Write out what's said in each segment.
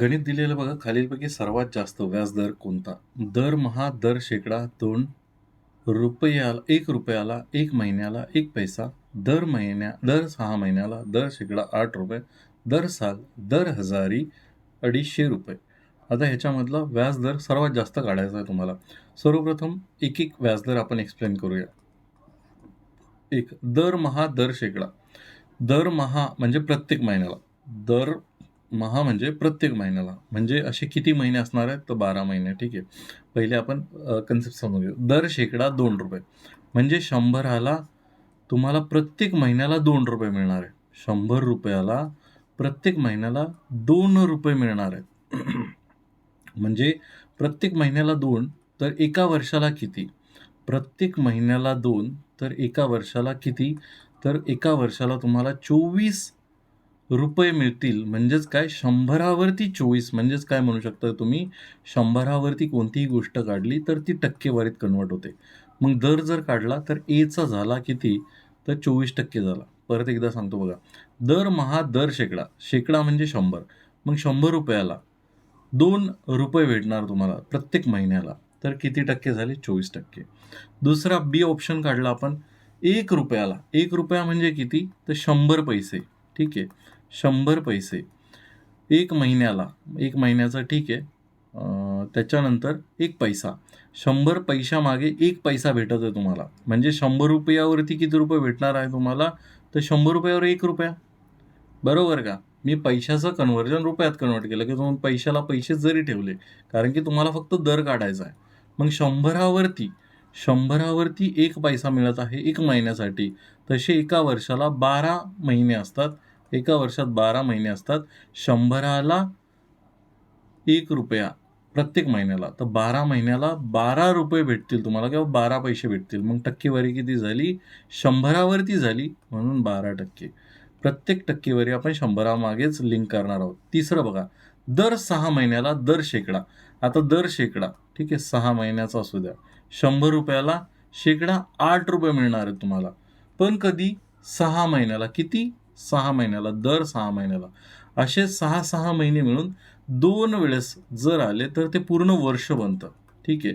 गणित दिलेलं बघा खालीलपैकी सर्वात जास्त व्याजदर कोणता? दरमहा दर शेकडा दोन रुपयाला एक रुपयाला एक महिन्याला एक पैसा दर महिन्या दर सहा महिन्याला दर शेकडा आठ रुपये दर साल दर हजारी अडीचशे रुपये. आता ह्याच्यामधला व्याजदर सर्वात जास्त काढायचा आहे तुम्हाला. सर्वप्रथम एक एक व्याजदर आपण एक्सप्लेन करूया. एक दरमहा दर शेकडा. दरमहा म्हणजे प्रत्येक महिन्याला. दर महा म्हणजे प्रत्येक महिन्याला. म्हणजे असे किती महिने असणार आहेत? तर बारा महिने. ठीक आहे. पहिले आपण कन्सेप्ट समजूया दर शेकडा दोन रुपये. म्हणजे शंभराला तुम्हाला प्रत्येक महिन्याला दोन रुपये मिळणार आहे शंभर रुपयाला प्रत्येक महिन्याला दोन रुपये मिळणार आहेत. म्हणजे प्रत्येक महिन्याला दोन तर एका वर्षाला किती? प्रत्येक महिन्याला दोन तर एका वर्षाला किती? तर एका वर्षाला तुम्हाला चोवीस रुपये मिळतील. म्हणजेच काय? शंभरावरती चोवीस. म्हणजेच काय म्हणू शकता तुम्ही? शंभरावरती कोणतीही गोष्ट काढली तर ती टक्केवारीत कन्वर्ट होते. मग दर जर काढला तर एचा झाला किती? तर चोवीस टक्के झाला. परत एकदा सांगतो बघा. दर महा दर शेकडा. शेकडा म्हणजे शंभर. मग शंभर रुपयाला दोन रुपये भेटणार तुम्हाला प्रत्येक महिन्याला. तर किती टक्के झाले? चोवीस टक्के. दुसरा बी ऑप्शन काढला आपण. एक रुपयाला. एक रुपया म्हणजे किती? तर शंभर पैसे. ठीक आहे. शंभर पैसे. एक महिन्याला एक महिन्याचा ठीक आहे. त्याच्यानंतर एक पैसा. शंभर पैशामागे एक पैसा भेटत आहे तुम्हाला. म्हणजे शंभर रुपयावरती किती रुपये भेटणार आहे तुम्हाला? तर शंभर रुपयावर एक रुपया. बरोबर का? मी पैशाचं कन्व्हर्जन रुपयात कन्वर्ट केलं. की तुम्ही पैशाला पैसे जरी ठेवले कारण की तुम्हाला फक्त दर काढायचा आहे. मग शंभरावरती शंभरावरती एक पैसा मिळत आहे एक महिन्यासाठी. तसे एका वर्षाला बारा महिने असतात. एका वर्षात बारा महिने असतात. शंभराला एक रुपया प्रत्येक महिन्याला. तर बारा महिन्याला बारा रुपये भेटतील तुम्हाला किंवा बारा पैसे भेटतील. मग टक्केवारी किती झाली? शंभरावरती झाली. म्हणून बारा टक्के. प्रत्येक टक्केवारी आपण शंभरामागेच लिंक करणार आहोत. तिसरं बघा. दर सहा महिन्याला दर शेकडा. आता दर शेकडा. ठीक आहे? सहा महिन्याचा असू द्या. शंभर रुपयाला शेकडा आठ रुपये मिळणार आहेत तुम्हाला. पण कधी? सहा महिन्याला. किती? सहा महिन्याला दर सहा महिन्याला. असे सहा सहा महिने मिळून दोन वेळेस जर आले तर ते पूर्ण वर्ष बनतं. ठीक आहे?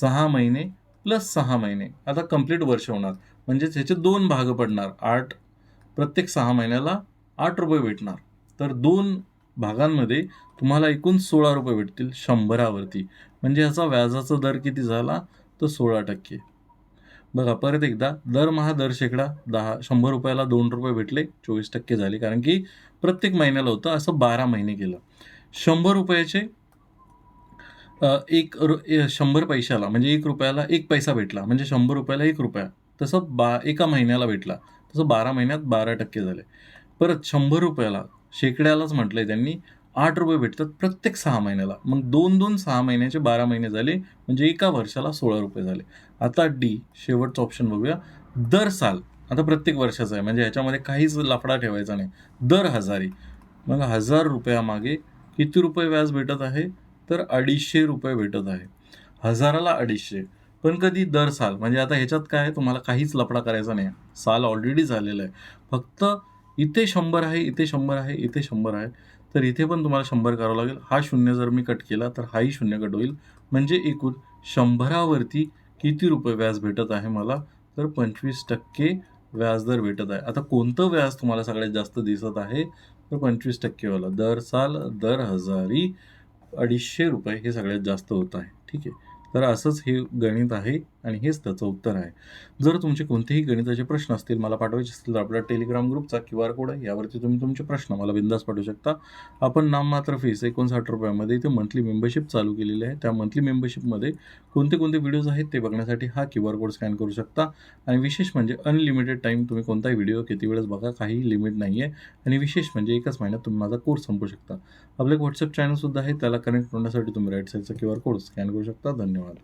सहा महिने प्लस सहा महिने. आता कंप्लीट वर्ष होणार. म्हणजेच ह्याचे दोन भाग पडणार. आठ प्रत्येक सहा महिन्याला आठ रुपये भेटणार. तर दोन भागांमध्ये तुम्हाला एकूण सोळा रुपये भेटतील शंभरावरती. म्हणजे ह्याचा व्याजाचा दर किती झाला? तर सोळा टक्के. बघा परत एकदा दरमहा दर शेकडा दहा शंभर रुपयाला दोन रुपये भेटले चोवीस टक्के झाले. कारण की प्रत्येक महिन्याला होतं असं बारा महिने केलं. शंभर रुपयाचे एक रु शंभर पैशाला म्हणजे एक रुपयाला एक पैसा भेटला म्हणजे शंभर रुपयाला एक रुपया. तसं बा एका महिन्याला भेटला. तसं बारा महिन्यात बारा टक्के झाले. परत शंभर रुपयाला शेकड्यालाच म्हटलंय त्यांनी आठ रुपये भेटतात प्रत्येक सहा महिन्याला. मग दोन दोन सहा महिन्याचे बारा महिने झाले म्हणजे एका वर्षाला सोळा रुपये झाले. आता डी शेवटचं ऑप्शन बघूया. दर साल आता प्रत्येक वर्षाचा आहे म्हणजे ह्याच्यामध्ये काहीच लफडा ठेवायचा नाही. दर हजारी. मग हजार रुपयामागे किती रुपये व्याज भेटत आहे? तर अडीचशे रुपये भेटत आहे. हजाराला अडीचशे. पण कधी दर साल म्हणजे आता ह्याच्यात काय आहे, तुम्हाला काहीच लफडा करायचा नाही. साल ऑलरेडी झालेलं आहे. फक्त इथे शंभर आहे इथे शंभर आहे इथे शंभर आहे. तर इथे पण तुम्हाला शंभर करावं लागेल. हा शून्य जर मी कट केला तर हाही शून्य कट होईल. म्हणजे एकूण शंभरावरती किती रुपये व्याज भेटत आहे मला? तर पंचवीस टक्के व्याजदर भेटत आहे. आता कोणतं व्याज तुम्हाला सगळ्यात जास्त दिसत आहे? तर पंचवीस टक्केवाला दर साल दर हजारी अडीचशे रुपये हे सगळ्यात जास्त होत आहे. ठीक आहे. तर असंच हे गणित आहे. आणि हेच त्याचं उत्तर आहे. जर तुमचे कोणतेही गणिताचे प्रश्न असतील मला पाठवायचे असतील तर आपल्या टेलिग्राम ग्रुपचा क्यू आर कोड आहे. यावरती तुम्ही तुमचे प्रश्न मला बिंदास पाठवू शकता. आपण नाममात्र फीस एकोणसाठ रुपयामध्ये इथे मंथली मेंबरशिप चालू केलेली आहे. त्या मंथली मेंबरशिपमध्ये कोणते कोणते व्हिडिओज आहेत ते बघण्यासाठी हा क्यू आर कोड स्कॅन करू शकता. आणि विशेष म्हणजे अनलिमिटेड टाईम तुम्ही कोणताही व्हिडिओ किती वेळेस बघा काही लिमिट नाही आहे आणि विशेष म्हणजे एकाच महिन्यात तुम्ही माझा कोर्स संपू शकता. आपलं एक व्हॉट्सअप चॅनलसुद्धा आहे. त्याला कनेक्ट होण्यासाठी तुम्ही राईट साईडचा क्यू आर कोड स्कॅन करू शकता. धन्यवाद.